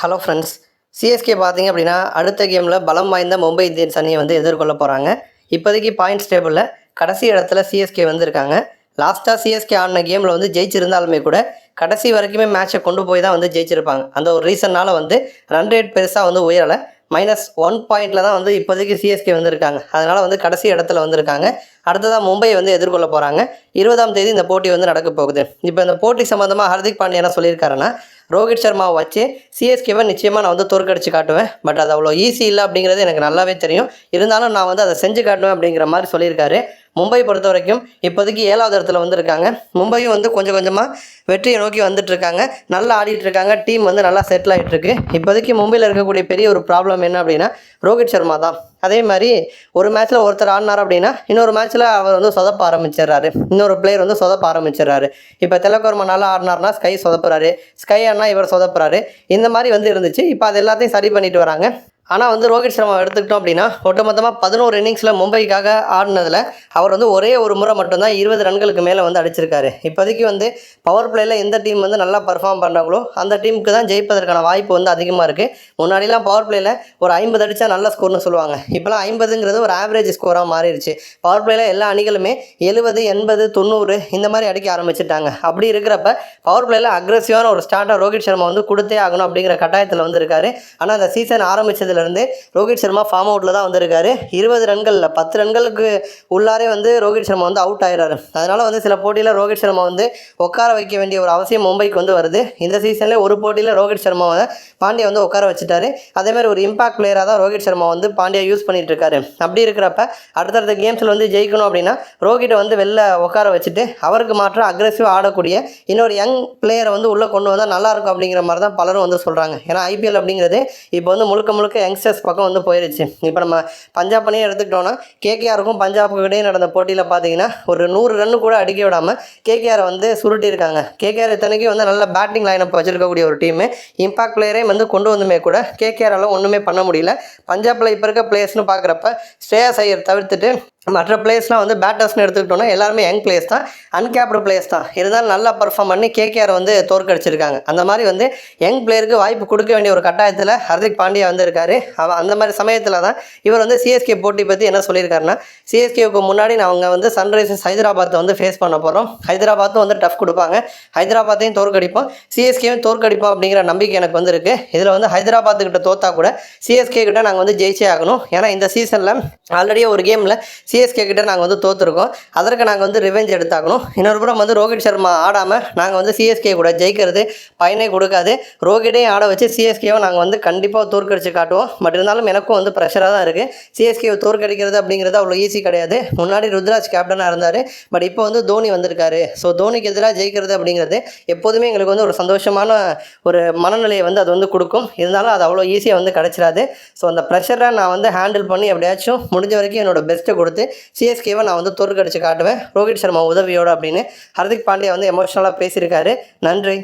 Hello friends CSK பார்த்தீங்க அப்படின்னா அடுத்த கேமில் பலம் வாய்ந்த மும்பை இந்தியன்ஸ் அணியை வந்து எதிர்கொள்ள போகிறாங்க இப்போதைக்கு பாயிண்ட்ஸ் டேபிளில் கடைசி இடத்துல சிஎஸ்கே வந்திருக்காங்க. லாஸ்ட்டாக சிஎஸ்கே ஆடின கேமில் வந்து ஜெயிச்சிருந்தாலுமே கூட கடைசி வரைக்குமே மேட்ச்சை கொண்டு போய் தான் வந்து ஜெயிச்சிருப்பாங்க. அந்த ஒரு ரீசன்னால் வந்து ரன் ரேட் பெருசாக வந்து உயரலை. மைனஸ் ஒன் பாயிண்டில் தான் வந்து இப்போதைக்கு சிஎஸ்கே வந்திருக்காங்க. அதனால் வந்து கடைசி இடத்துல வந்திருக்காங்க. அடுத்ததாக மும்பை வந்து எதிர்கொள்ள போகிறாங்க இருபதாம் தேதி இந்த போட்டி வந்து நடக்க போகுது. இப்போ இந்த போட்டி சம்மந்தமாக ஹர்திக் பாண்டியா என்ன சொல்லியிருக்காருன்னா ரோஹித் சர்மாவை வச்சு சிஎஸ்கேவை நிச்சயமாக நான் வந்து தோற்கடிச்சு காட்டுவேன். பட் அது அவ்வளோ ஈஸி இல்லை அப்படிங்கிறது எனக்கு நல்லாவே தெரியும். இருந்தாலும் நான் வந்து அதை செஞ்சு காட்டுவேன் அப்படிங்கிற மாதிரி சொல்லியிருக்காரு. மும்பை பொறுத்த வரைக்கும் இப்போதைக்கு ஏழாவது இடத்துல வந்திருக்காங்க. மும்பையும் வந்து கொஞ்சம் கொஞ்சமாக வெற்றியை நோக்கி வந்துட்டுருக்காங்க. நல்லா ஆடிட்டு இருக்காங்க டீம் வந்து நல்லா செட்டில் ஆகிட்டுருக்கு இப்போதைக்கு மும்பையில் இருக்கக்கூடிய பெரிய ஒரு ப்ராப்ளம் என்ன அப்படின்னா ரோஹித் சர்மா தான். அதே மாதிரி ஒரு மேட்ச்சில் ஒருத்தர் ஆடினார் அப்படின்னா இன்னொரு மேட்ச்சில் அவர் வந்து சொதப்ப ஆரம்பிச்சிடுறாரு. இன்னொரு பிளேயர் வந்து சொதப்ப ஆரம்பிச்சிடுறாரு. இப்போ திலக்கோர்மா நல்லா ஆடினார்னா ஸ்கை சொதப்புறாரு. ஸ்கை ஆடினா இவர் சொதப்புறாரு. இந்த மாதிரி வந்து இருந்துச்சு. இப்போ அது எல்லாத்தையும் சரி பண்ணிட்டு வராங்க. ஆனால் வந்து ரோஹித் சர்மா எடுத்துக்கிட்டோம் அப்படின்னா ஒட்டுமொத்தமாக பதினோரு இன்னிங்ஸில் மும்பைக்காக ஆடினதில் அவர் வந்து ஒரே ஒரு முறை மட்டும்தான் இருபது ரன்களுக்கு மேலே வந்து அடிச்சிருக்காரு. இப்போதைக்கு வந்து பவர் பிளேயில் எந்த டீம் வந்து நல்லா பர்ஃபார்ம் பண்ணுறாங்களோ அந்த டீமுக்கு தான் ஜெயிப்பதற்கான வாய்ப்பு வந்து அதிகமாக இருக்குது முன்னாடிலாம் பவர் பிளேயில் ஒரு ஐம்பது அடித்தா நல்ல ஸ்கோர்னு சொல்லுவாங்க. இப்போலாம் ஐம்பதுங்கிறது ஒரு ஆவரேஜ் ஸ்கோராக மாறிடுச்சு. பவர் பிளேயில் எல்லா அணிகளுமே எழுபது எண்பது தொண்ணூறு இந்த மாதிரி அடிக்க ஆரம்பிச்சிட்டாங்க. அப்படி இருக்கிறப்ப பவர் பிளேயில் அக்ரெசிவான ஒரு ஸ்டார்ட்டாக ரோஹித் சர்மா வந்து கொடுத்தே ஆகணும் அப்படிங்கிற கட்டாயத்தில் வந்து இருக்காரு. ஆனால் அந்த சீசன் ஆரம்பிச்சதுலேருந்து ரோஹித் சர்மா ஃபார்ம் அவுட்டில் தான் வந்திருக்காரு. இருபது ரன்களில் பத்து ரன்களுக்கு உள்ளாரே வந்து ரோஹித் சர்மா வந்து அவுட் ஆயிடுறாரு. அதனால் வந்து சில போட்டியில் ரோஹித் சர்மா வந்து உட்கார வைக்க வேண்டிய ஒரு அவசியம் மும்பைக்கு வந்து வருது. இந்த சீசனில் ஒரு போட்டியில் ரோஹித் சர்மாவை பாண்டியா வந்து உட்கார வச்சுட்டாரு. அதேமாதிரி ஒரு இம்பாக்ட் பிளேயராக தான் ரோஹித் சர்மா வந்து பாண்டியா யூஸ் பண்ணிட்டு இருக்காரு. அப்படி இருக்கிறப்ப அடுத்தடுத்த கேம்ஸில் வந்து ஜெயிக்கணும் அப்படின்னா ரோஹிட்டை வந்து வெளில உட்கார வச்சுட்டு அவருக்கு மாற்றம் அக்ரெசிவாக ஆடக்கூடிய இன்னொரு யங் பிளேயரை வந்து உள்ளே கொண்டு வந்தால் நல்லாயிருக்கும் அப்படிங்கிற மாதிரி தான் பலரும் வந்து சொல்கிறாங்க ஏன்னா ஐபிஎல் அப்படிங்கிறது இப்போ வந்து முழுக்க முழுக்க யங்ஸ்டர்ஸ் பக்கம் வந்து போயிருச்சு. இப்போ நம்ம பஞ்சாப் அணியை எடுத்துக்கிட்டோன்னா கேகேஆருக்கும் பஞ்சாபுக்கு இடையே நடந்த போட்டியில் பார்த்தீங்கன்னா ஒரு நூறு ரன்னு கூட அடிக்க விடாமல் கேகேஆரை வந்து சுருட்டியிருக்காங்க. கேகேஆர் இத்தனைக்கும் வந்து நல்ல பேட்டிங் லைனப் வச்சுருக்கக்கூடிய ஒரு டீமு இம்பாக்ட் பிளேயரையும் வந்து கொண்டு வந்துமே கூட கேகேஆரால் ஒன்றுமே பண்ண முடியல. பஞ்சாபில் இப்போ இருக்க பிளேயர்ஸ்னு பார்க்குறப்ப ஸ்ரேயா ஐயர் தவிர்த்துட்டு மற்ற பிளேயர்ஸ்லாம் வந்து பேட்டர்ஸ்னு எடுத்துக்கிட்டோம்னா எல்லாருமே யங் பிளேயர்ஸ் தான் அன்கேப்டு பிளேயர்ஸ் தான். இருந்தாலும் நல்லா பர்ஃபார்ம் பண்ணி கேகேஆர் வந்து தோற்கடிச்சிருக்காங்க. அந்த மாதிரி வந்து யங் பிளேயருக்கு வாய்ப்பு கொடுக்க வேண்டிய ஒரு கட்டாயத்தில் ஹர்திக் பாண்டியா வந்து இருக்காரு அவன் அந்த மாதிரி சமயத்தில் தான் இவர் வந்து சிஎஸ்கே போட்டி பற்றி என்ன சொல்லியிருக்காருன்னா சிஎஸ்கேவுக்கு முன்னாடி நாங்கள் வந்து சன்ரைசர்ஸ் ஹைதராபாத்தை வந்து ஃபேஸ் பண்ண போகிறோம் ஹைதராபாத்தும் வந்து டஃப் கொடுப்பாங்க. ஹைதராபாத்தையும் தோற்கடிப்போம். சிஎஸ்கேவும் தோற்கடிப்போம் அப்படிங்கிற நம்பிக்கை எனக்கு வந்து இருக்குது இதில் வந்து ஹைதராபாத்துக்கிட்ட தோத்தா கூட சிஎஸ்கே கிட்ட நாங்கள் வந்து ஜெயிச்சே ஆகணும். ஏன்னா இந்த சீசனில் ஆல்ரெடியே ஒரு கேமில் சிஎஸ்கே கிட்ட நாங்கள் வந்து தோற்றுருக்கோம் அதற்கு நாங்கள் வந்து ரிவெஞ்ச் எடுத்தாகணும். இன்னொரு புறம் வந்து ரோஹித் சர்மா ஆடாமல் நாங்கள் வந்து சிஎஸ்கே கூட ஜெயிக்கிறது பயனே கொடுக்காது. ரோஹிட்டையும் ஆட வச்சு சிஎஸ்கேவை நாங்கள் வந்து கண்டிப்பாக தோற்கடிச்சு காட்டுவோம். பட் இருந்தாலும் எனக்கும் வந்து ப்ரெஷராக தான் இருக்குது சிஎஸ்கேவை தோற்கடிக்கிறது அப்படிங்கிறது அவ்வளோ ஈஸி கிடையாது. முன்னாடி ருத்ராஜ் கேப்டனாக இருந்தார். பட் இப்போ வந்து தோனி வந்திருக்காரு. ஸோ தோனிக்கு எதிராக ஜெயிக்கிறது அப்படிங்கிறது எப்போதுமே எங்களுக்கு வந்து ஒரு சந்தோஷமான ஒரு மனநிலையை வந்து அது வந்து கொடுக்கும். இருந்தாலும் அது அவ்வளோ ஈஸியாக வந்து கிடச்சிடாது ஸோ அந்த ப்ரெஷரை நான் வந்து ஹேண்டில் பண்ணி எப்படியாச்சும் முடிஞ்ச வரைக்கும் என்னோட பெஸ்ட்டை கொடுத்து சிஎஸ்கேவை நான் வந்து தோற்கடிச்சு காட்டுவேன். ரோஹித் சர்மா உதவியோடு அப்படின்னு ஹர்திக் பாண்டியா வந்து எமோஷனலாக பேசியிருக்காரு. நன்றி.